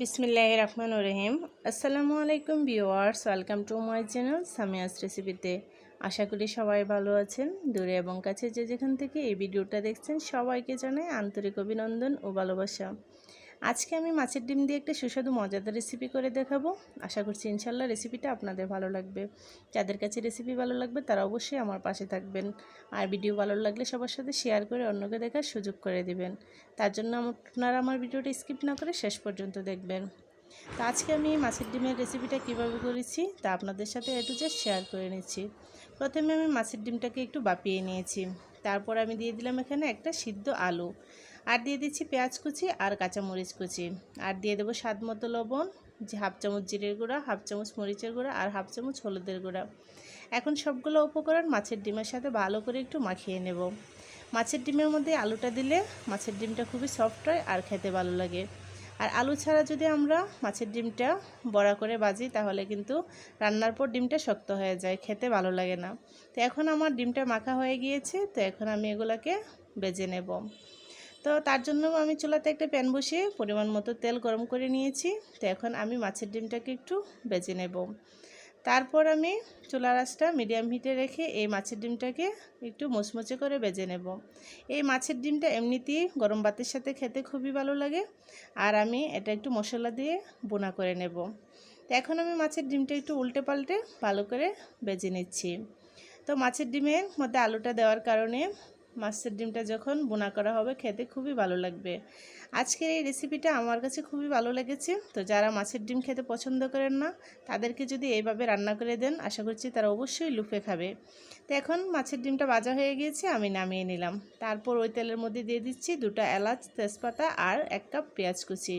বিসমিল্লাহ রহমান রহিম। আসসালামু আলাইকুম viewers welcome to my channel Samia's রেসিপিতে। আশা করি সবাই ভালো আছেন। দূরে এবং কাছে যে যেখান থেকে এই ভিডিওটা দেখছেন, সবাইকে জানাই আন্তরিক অভিনন্দন ও ভালোবাসা। আজকে আমি মাছের ডিম দিয়ে একটা সুস্বাদু, মজাদার রেসিপি করে দেখাবো। আশা করছি ইনশাল্লাহ রেসিপিটা আপনাদের ভালো লাগবে। যাদের কাছে রেসিপি ভালো লাগবে, তারা অবশ্যই আমার পাশে থাকবেন। আর ভিডিও ভালো লাগলে সবার সাথে শেয়ার করে অন্যকে দেখার সুযোগ করে দিবেন। তার জন্য আপনারা আমার ভিডিওটা স্কিপ না করে শেষ পর্যন্ত দেখবেন। তো আজকে আমি মাছের ডিমের রেসিপিটা কীভাবে করেছি, তা আপনাদের সাথে একটু জাস্ট শেয়ার করে নিচ্ছি। প্রথমে আমি মাছের ডিমটাকে একটু বাপিয়ে নিয়েছি। তারপর আমি দিয়ে দিলাম এখানে একটা সিদ্ধ আলু। আর দিয়ে দিচ্ছি পেঁয়াজ কুচি আর কাঁচামরিচ কুচি। আর দিয়ে দেবো স্বাদ মতো লবণ, যে হাফ চামচ জিরের গুঁড়া, হাফ চামচ মরিচের গুঁড়া আর হাফ চামচ হলুদের গুঁড়া। এখন সবগুলো উপকরণ মাছের ডিমের সাথে ভালো করে একটু মাখিয়ে নেব। মাছের ডিমের মধ্যে আলুটা দিলে মাছের ডিমটা খুবই সফট হয় আর খেতে ভালো লাগে। আর আলু ছাড়া যদি আমরা মাছের ডিমটা বড়া করে বাজি তাহলে কিন্তু রান্নার পর ডিমটা শক্ত হয়ে যায়, খেতে ভালো লাগে না। তো এখন আমার ডিমটা মাখা হয়ে গিয়েছে, তো এখন আমি এগুলোকে বেজে নেব। তো তার জন্য আমি চুলাতে একটা প্যান বসিয়ে পরিমাণ মতো তেল গরম করে নিয়েছি। তো এখন আমি মাছের ডিমটাকে একটু বেজে নেব। তারপর আমি চুলা রাসটা মিডিয়াম হিটে রেখে এই মাছের ডিমটাকে একটু মুচমুচে করে বেজে নেব। এই মাছের ডিমটা এমনিতেই গরম ভাতের সাথে খেতে খুবই ভালো লাগে। আর আমি এটা একটু মশলা দিয়ে বোনা করে নেব। তো এখন আমি মাছের ডিমটা একটু উল্টে পাল্টে ভালো করে বেজে নিচ্ছি। তো মাছের ডিমের মধ্যে আলুটা দেওয়ার কারণে মাছের ডিমটা যখন বোনা করা হবে খেতে খুবই ভালো লাগবে। আজকের এই রেসিপিটা আমার কাছে খুবই ভালো লেগেছে। তো যারা মাছের ডিম খেতে পছন্দ করেন না, তাদেরকে যদি এইভাবে রান্না করে দেন, আশা করছি তারা অবশ্যই লুফে খাবে। তো এখন মাছের ডিমটা ভাজা হয়ে গিয়েছে, আমি নামিয়ে নিলাম। তারপর ওই তেলের মধ্যে দিয়ে দিচ্ছি দুটো এলাচ, তেজপাতা আর এক কাপ পেঁয়াজ কুচি।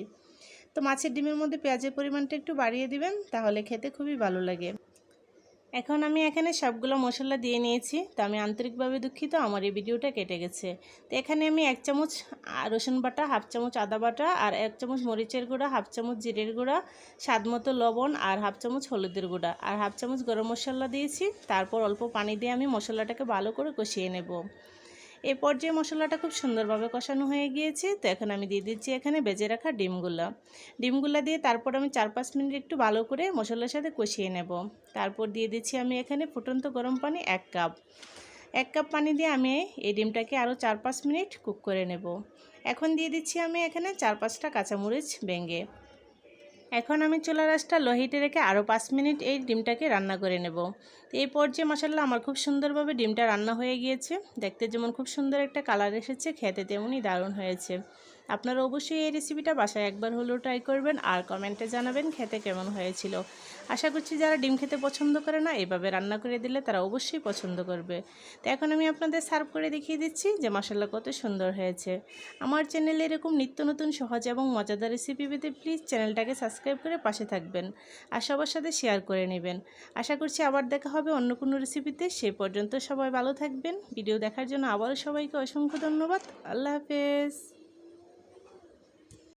তো মাছের ডিমের মধ্যে পেঁয়াজের পরিমাণটা একটু বাড়িয়ে দিবেন, তাহলে খেতে খুবই ভালো লাগে। এখন আমি এখানে সবগুলো মশলা দিয়ে নিয়েছি। তো আমি আন্তরিকভাবে দুঃখিত, আমার এই ভিডিওটা কেটে গেছে। তো এখানে আমি এক চামচ রসুন বাটা, হাফ চামচ আদা বাটা আর এক চামচ মরিচের গুঁড়া, হাফ চামচ জিরের গুঁড়া, স্বাদ মতো লবণ আর হাফ চামচ হলুদের গুঁড়া। আর হাফ চামচ গরম মশলা দিয়েছি, তারপর অল্প পানি দিয়ে আমি মশলাটাকে ভালো করে কষিয়ে নেব। এই পর্যায়ে মশলাটা খুব সুন্দরভাবে কষানো হয়ে গিয়েছে, তো এখন আমি দিয়ে দিচ্ছি এখানে বেজে রাখা ডিমগুলো। ডিমগুলো দিয়ে তারপর আমি চার পাঁচ মিনিট একটু ভালো করে মশলার সাথে কষিয়ে নেব। তারপর দিয়ে দিচ্ছি আমি এখানে ফুটন্ত গরম পানি এক কাপ। এক কাপ পানি দিয়ে আমি এই ডিমটাকে আরও চার পাঁচ মিনিট কুক করে নেব। এখন দিয়ে দিচ্ছি আমি এখানে চার পাঁচটা কাঁচামরিচ ভেঙে। এখন আমি চুলা রাসটা লোহিতে রেখে আরও পাঁচ মিনিট এই ডিমটাকে রান্না করে নেব। এই পর্যায়ে মশাল্লা আমার খুব সুন্দরভাবে ডিমটা রান্না হয়ে গিয়েছে। দেখতে যেমন খুব সুন্দর একটা কালার এসেছে, খেতে তেমনই দারুণ হয়েছে। আপনারা অবশ্যই এই রেসিপিটা বাসায় একবার হলেও ট্রাই করবেন আর কমেন্টে জানাবেন খেতে কেমন হয়েছিল। আশা করছি যারা ডিম খেতে পছন্দ করে না, এভাবে রান্না করে দিলে তারা অবশ্যই পছন্দ করবে। তো এখন আমি আপনাদের সার্ভ করে দেখিয়ে দিচ্ছি যে মশলা কত সুন্দর হয়েছে। আমার চ্যানেলে এরকম নিত্য নতুন সহজ এবং মজাদার রেসিপি পেতে প্লিজ চ্যানেলটাকে সাবস্ক্রাইব করে পাশে থাকবেন আর সবার সাথে শেয়ার করে নেবেন। আশা করছি আবার দেখা হবে অন্য কোনো রেসিপিতে সে পর্যন্ত সবাই ভালো থাকবেন। ভিডিও দেখার জন্য আবারও সবাইকে অসংখ্য ধন্যবাদ। আল্লাহ হাফেজ।